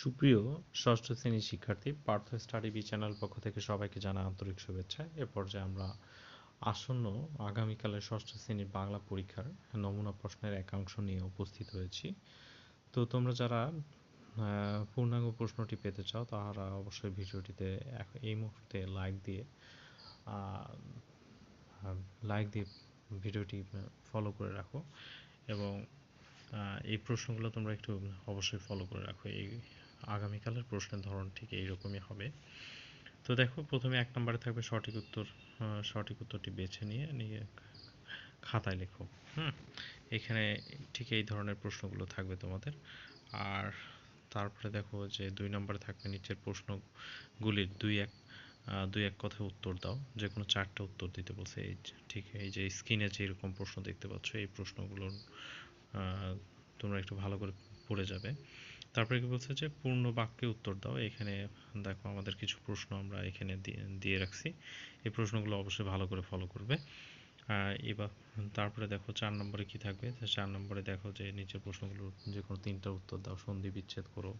সুপ্রিয় ষষ্ঠ শ্রেণির শিক্ষার্থী, পার্থ স্টাডি বি চ্যানেল পক্ষ থেকে সবাইকে জানা আন্তরিক শুভেচ্ছা। এ পর্যায়ে আমরা আসন্ন আগামীকালের ষষ্ঠ শ্রেণির বাংলা পরীক্ষার নমুনা প্রশ্নের একাংশ নিয়ে উপস্থিত হয়েছি। তো তোমরা যারা পূর্ণাঙ্গ প্রশ্নটি পেতে চাও তারা অবশ্যই ভিডিওটিতে এই মুহূর্তে লাইক দিয়ে লাইক দিয়ে ভিডিওটি ফলো করে রাখো এবং এই প্রশ্নগুলো তোমরা একটু অবশ্যই ফলো করে রাখো। এই আগামীকালের প্রশ্নের ধরন ঠিক এইরকমই হবে। তো দেখো, প্রথমে এক নম্বরে থাকবে সঠিক উত্তর সঠিক উত্তরটি বেছে নিয়ে নিয়ে খাতায় লেখো, হুম? এখানে ঠিক এই ধরনের প্রশ্নগুলো থাকবে তোমাদের। আর তারপরে দেখো যে দুই নম্বরে থাকবে নিচের প্রশ্নগুলির দুই এক দুই এক কথায় উত্তর দাও, যে কোনো চারটে উত্তর দিতে বলছে। এই ঠিক এই যে স্ক্রিনে যে এরকম প্রশ্ন দেখতে পাচ্ছ, এই প্রশ্নগুলোর তোমরা একটু ভালো করে পড়ে যাবে। তারপরে কি বলছে যে, পূর্ণ বাক্যে উত্তর দাও। এখানে দেখো আমাদের কিছু প্রশ্ন আমরা এখানে দিয়ে রাখছি। এই প্রশ্নগুলো অবশ্যই ভালো করে ফলো করবে। এবার তারপরে দেখো চার নম্বরে কি থাকবে? চার নম্বরে দেখো যে, নিচের প্রশ্নগুলো যে কোনো তিনটা উত্তর দাও, সন্ধি বিচ্ছেদ করো।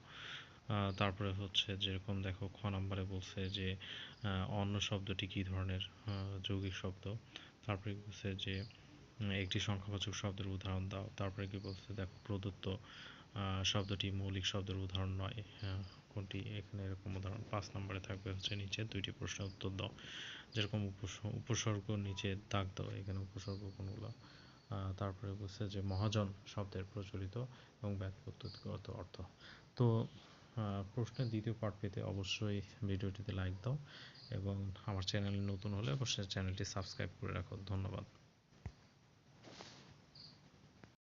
তারপরে হচ্ছে যেরকম দেখো খ নম্বরে বলছে যে অন্য শব্দটি কি ধরনের? যৌগিক শব্দ। তারপরে বলছে যে, একটি সংখ্যাবাচক শব্দের উদাহরণ দাও। তারপরে কি বলছে দেখো প্রদত্ত শব্দটি মৌলিক শব্দের উদাহরণ নয়। কোনটি? এখানে এরকম উদাহরণ পাঁচ নম্বরে থাকবে, হচ্ছে নিচে দুইটি প্রশ্নের উত্তর দাও। যেরকম উপসর্গ নিচে দাগ দাও, এখানে উপসর্গ কোনগুলো? তারপরে বলছে যে মহাজন শব্দের প্রচলিত এবং ব্যাপত্তিগত অর্থ। তো প্রশ্নের দ্বিতীয় পার্ট পেতে অবশ্যই ভিডিওটিতে লাইক দাও এবং আমার চ্যানেল নতুন হলে অবশ্যই চ্যানেলটি সাবস্ক্রাইব করে রাখো। ধন্যবাদ।